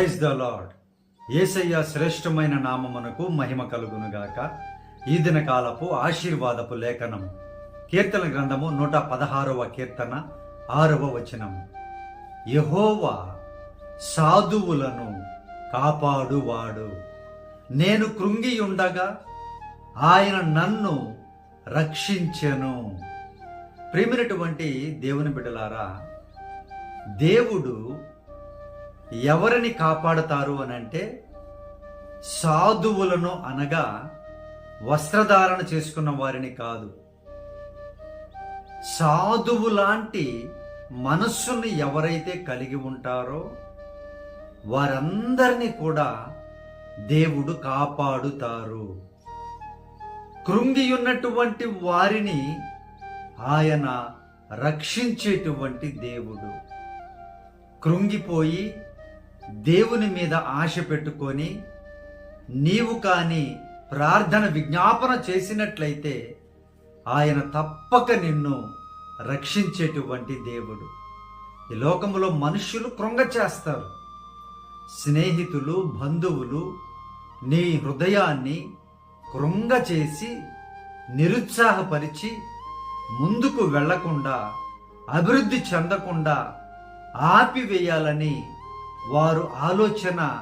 Praise the lord ఏసయ్య శ్రేష్టమైన నామమునకు మహిమ కలుగునుగాక. ఈ దిన కాలపు ఆశీర్వాదపు లేఖనం. కీర్తన గ్రంథము నూట పదహారవ కీర్తన ఆరవ వచనం. యహోవా సాధువులను కాపాడువాడు. నేను కృంగియుండగా ఆయన నన్ను రక్షించెను. ప్రేమినటువంటి దేవుని బిడ్డలారా దేవుడు ఎవరిని కాపాడుతారు అని అంటే సాధువులను అనగా వస్త్రధారణ చేసుకున్న వారిని కాదు. సాధువు లాంటి మనస్సుని ఎవరైతే కలిగి ఉంటారో వారందరినీ కూడా దేవుడు కాపాడుతారు. కృంగి ఉన్నటువంటి వారిని ఆయన రక్షించేటువంటి దేవుడు. కృంగిపోయి దేవుని మీద ఆశ పెట్టుకొని నీవు కానీ ప్రార్థన విజ్ఞాపన చేసినట్లయితే ఆయన తప్పక నిన్ను రక్షించేటువంటి దేవుడు. ఈ లోకంలో మనుష్యులు కృంగ చేస్తారు. స్నేహితులు బంధువులు నీ హృదయాన్ని కృంగ చేసి నిరుత్సాహపరిచి ముందుకు వెళ్ళకుండా అభివృద్ధి చెందకుండా ఆపివేయాలని వారు ఆలోచన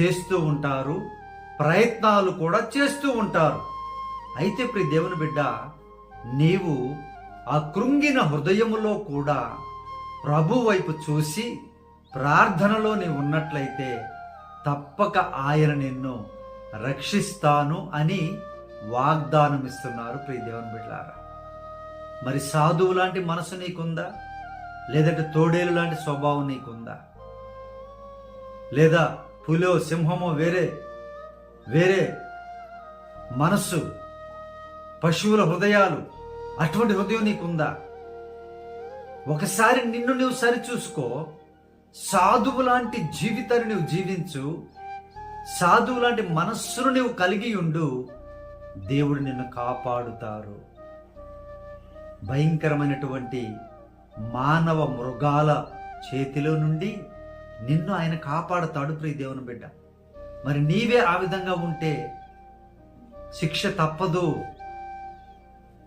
చేస్తూ ఉంటారు ప్రయత్నాలు కూడా చేస్తూ ఉంటారు. అయితే ప్రి దేవుని బిడ్డ నీవు ఆ కృంగిన హృదయములో కూడా ప్రభు వైపు చూసి ప్రార్థనలో నీవు ఉన్నట్లయితే తప్పక ఆయన నిన్ను రక్షిస్తాను అని వాగ్దానం ఇస్తున్నారు ప్రియ దేవుని బిడ్డారా మరి సాధువు లాంటి మనసు నీకుందా? లేదంటే తోడేలు లాంటి స్వభావం నీకుందా? లేదా పులో సింహమో వేరే వేరే మనస్సు పశువుల హృదయాలు అటువంటి హృదయం నీకుందా? ఒకసారి నిన్ను నువ్వు సరిచూసుకో సాధువు లాంటి జీవితాన్ని నువ్వు జీవించు సాధువు లాంటి మనస్సును నువ్వు కలిగి ఉండు దేవుడు నిన్ను కాపాడుతారు. భయంకరమైనటువంటి మానవ మృగాల చేతిలో నుండి నిన్ను ఆయన కాపాడుతాడు ప్రియ దేవుని బిడ్డ. మరి నీవే ఆ విధంగా ఉంటే శిక్ష తప్పదు.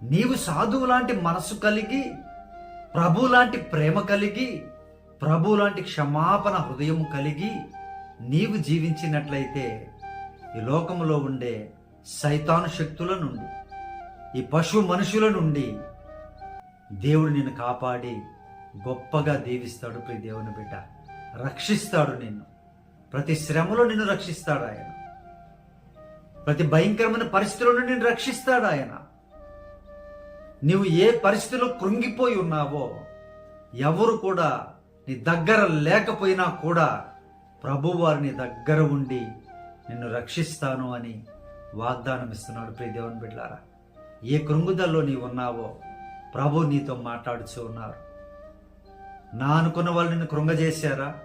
నీవు సాధువు లాంటి మనసు కలిగి ప్రభు లాంటి ప్రేమ కలిగి ప్రభు లాంటి క్షమాపణ హృదయం కలిగి నీవు జీవించినట్లయితే ఈ లోకములో ఉండే సైతాను శక్తుల నుండి ఈ పశు మనుషుల నుండి దేవుడు నిన్ను కాపాడి గొప్పగా దీవిస్తాడు ప్రియ దేవుని బిడ్డ. రక్షిస్తాడు నిన్ను. ప్రతి శ్రమలో నిన్ను రక్షిస్తాడు ఆయన. ప్రతి భయంకరమైన పరిస్థితుల్లో నిన్ను రక్షిస్తాడు ఆయన. నీవు ఏ పరిస్థితిలో కృంగిపోయి ఉన్నావో ఎవరు కూడా నీ దగ్గర లేకపోయినా కూడా ప్రభువారిని దగ్గర ఉండి నిన్ను రక్షిస్తాను అని వాగ్దానం ఇస్తున్నాడు. ప్రియ దేవుని బిడ్డారా ఏ కృంగుదల్లో నీవు ఉన్నావో ప్రభు నీతో మాట్లాడుచూ ఉన్నారు. నా అనుకున్న వాళ్ళు నిన్ను కృంగజేశారా?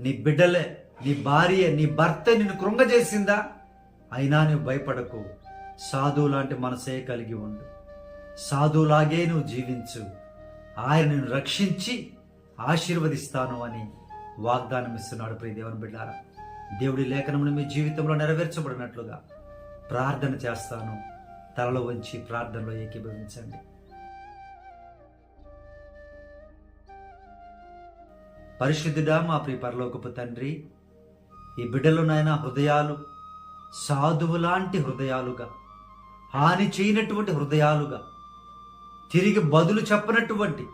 నీ బిడ్డలే నీ భార్య నీ భర్త నిన్ను కృంగజేసిందా? అయినా నువ్వు భయపడకు. సాధువు లాంటి మనసే కలిగి ఉండు. సాధువులాగే నువ్వు జీవించు. ఆయన నిన్ను రక్షించి ఆశీర్వదిస్తాను అని వాగ్దానం ఇస్తున్నాడు ప్రియ దేవుని బిడ్డారా. దేవుడి లేఖనమును మీ జీవితంలో నెరవేర్చబడినట్లుగా ప్రార్థన చేస్తాను. తలలో వంచి ప్రార్థనలో ఏకీభవించండి. పరిశుద్ధుడా మా ప్రియ పరలోకపు తండ్రి ఈ బిడ్డలు నాయన హృదయాలు సాధువులాంటి హృదయాలుగా హాని చేయనటువంటి హృదయాలుగా తిరిగి బదులు చెప్పనటువంటి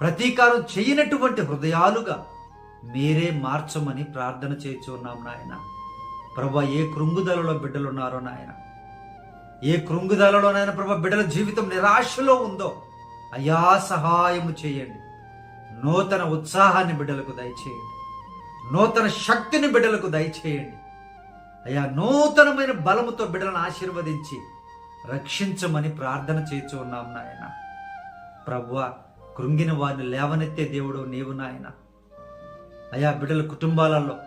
ప్రతీకారం చేయనటువంటి హృదయాలుగా మీరే మార్చమని ప్రార్థన చేస్తున్నాం నాయన. ప్రభా ఏ కృంగుదలలో బిడ్డలున్నారో నాయన ఏ కృంగుదలలోనైనా ప్రభ ప్రభా బిడ్డల జీవితం నిరాశలో ఉందో అయా సహాయము చేయండి. నూతన ఉత్సాహాన్ని బిడ్డలకు దయచేయండి. నూతన శక్తిని బిడ్డలకు దయచేయండి. అయ్యా నూతనమైన బలముతో బిడ్డలను ఆశీర్వదించి రక్షించమని ప్రార్థన చేస్తూ ఉన్నాం నాయన. ప్రభువ కృంగిన వారిని లేవనెత్తే దేవుడు నీవు నాయన. అయా బిడ్డల కుటుంబాలలో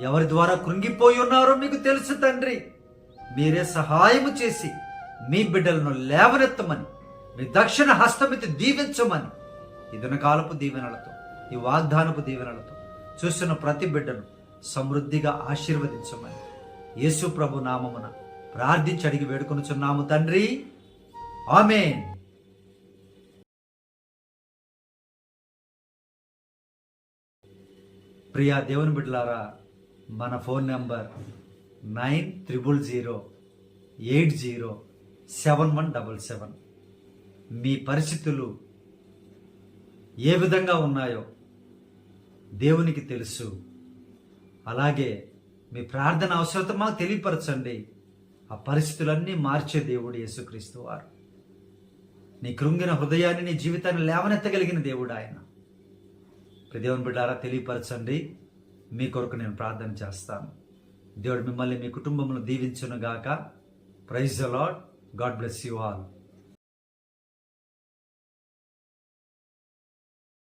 ఎవరి ద్వారా కృంగిపోయి ఉన్నారో మీకు తెలుసు తండ్రి. మీరే సహాయము చేసి మీ బిడ్డలను లేవనెత్తమని మీ దక్షిణ హస్తమితి దీవించమని ఈ దునకాలపు దీవెనలతో ఈ వాగ్దానపు దీవెనలతో చూస్తున్న ప్రతి బిడ్డను సమృద్ధిగా ఆశీర్వదించమని యేసు ప్రభు నామమున ప్రార్థించి అడిగి వేడుకొనుచున్నాము తండ్రి. ఆమేన్. ప్రియా దేవుని బిడ్డలారా మన phone number nine triple zero eight zero seven one double seven. మీ పరిస్థితులు ఏ విధంగా ఉన్నాయో దేవునికి తెలుసు. అలాగే మీ ప్రార్థన అవసరత మాకు తెలియపరచండి. ఆ పరిస్థితులన్నీ మార్చే దేవుడు యేసుక్రీస్తు వారు. నీ కృంగిన హృదయాన్ని నీ జీవితాన్ని లేవనెత్తగలిగిన దేవుడు ఆయన. దేవుని బిడ్డారా తెలియపరచండి. మీ కొరకు నేను ప్రార్థన చేస్తాను. దేవుడు మిమ్మల్ని మీ కుటుంబంలో దీవించునుగాక. Praise the God bless you all